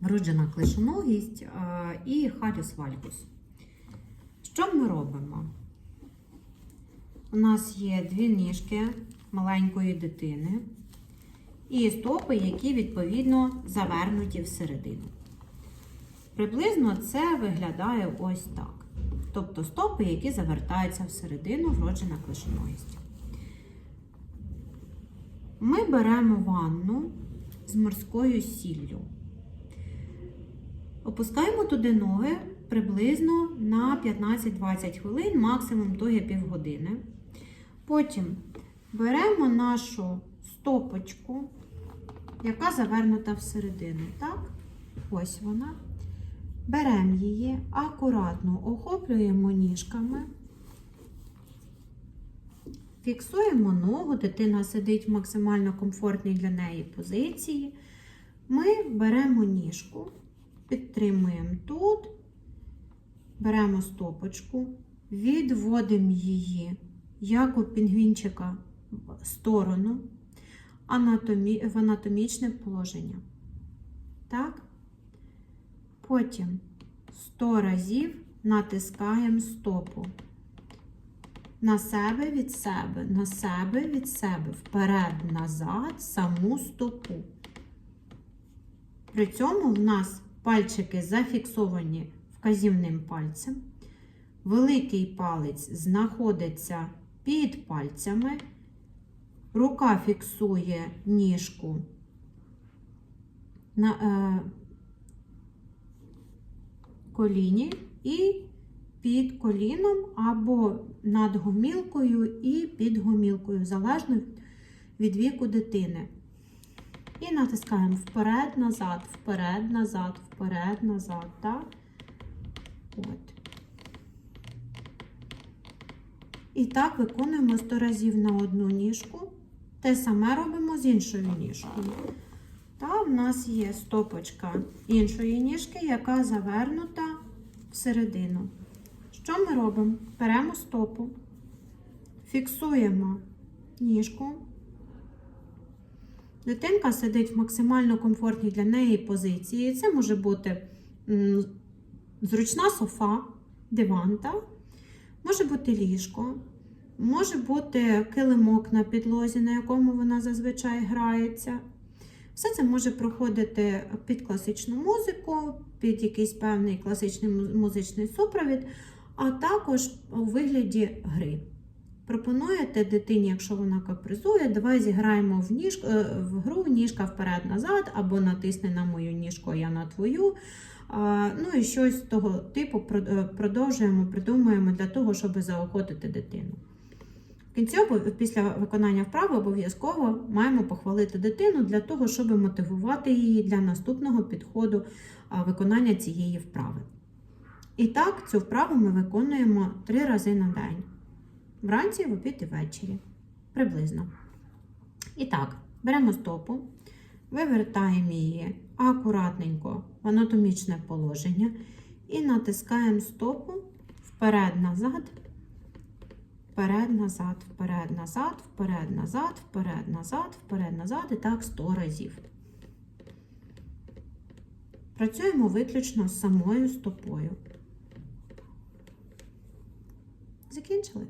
вроджена клишоногість е, і халюс вальгус. Що ми робимо? У нас є дві ніжки маленької дитини і стопи, які відповідно завернуті всередину. Приблизно це виглядає ось так. Тобто стопи, які завертаються всередину, вроджена клишоногість. Ми беремо ванну з морською сіллю. Опускаємо туди ноги приблизно на 15-20 хвилин, максимум до півгодини. Потім беремо нашу стопочку, яка завернута всередину. Так? Ось вона. Беремо її, акуратно охоплюємо ніжками, фіксуємо ногу, дитина сидить в максимально комфортній для неї позиції. Ми беремо ніжку, підтримуємо тут, беремо стопочку, відводимо її, як у пінгвінчика, в сторону, анатомі... в анатомічне положення. Так? Потім 100 разів натискаємо стопу. На себе від себе, на себе від себе, вперед, назад, саму стопу. При цьому в нас пальчики зафіксовані вказівним пальцем. Великий палець знаходиться під пальцями. Рука фіксує ніжку на е, коліні і під коліном або над гомілкою і під гомілкою, залежно від віку дитини. І натискаємо вперед, назад, вперед, назад, вперед, назад. Так? От. І так виконуємо 100 разів на одну ніжку. Те саме робимо з іншою ніжкою. Та в нас є стопочка іншої ніжки, яка завернута всередину. Що ми робимо? Беремо стопу, фіксуємо ніжку. Дитинка сидить в максимально комфортній для неї позиції. Це може бути зручна софа, диван, може бути ліжко, може бути килимок на підлозі, на якому вона зазвичай грається. Все це може проходити під класичну музику, під якийсь певний класичний музичний супровід, а також у вигляді гри. Пропонуєте дитині, якщо вона капризує, давай зіграємо в, ніж, е, в гру ніжка вперед-назад, або натисни на мою ніжку, а я на твою. Ну і щось того типу е, продовжуємо, придумуємо для того, щоб заохотити дитину. В кінці після виконання вправи обов'язково маємо похвалити дитину для того, щоб мотивувати її для наступного підходу виконання цієї вправи. І так, цю вправу ми виконуємо три рази на день. Вранці, в обід і ввечері. Приблизно. І так, беремо стопу, вивертаємо її акуратненько в анатомічне положення і натискаємо стопу вперед-назад, вперед-назад, вперед-назад, вперед-назад, вперед-назад, вперед-назад і так 100 разів. Працюємо виключно з самою стопою. Закінчили?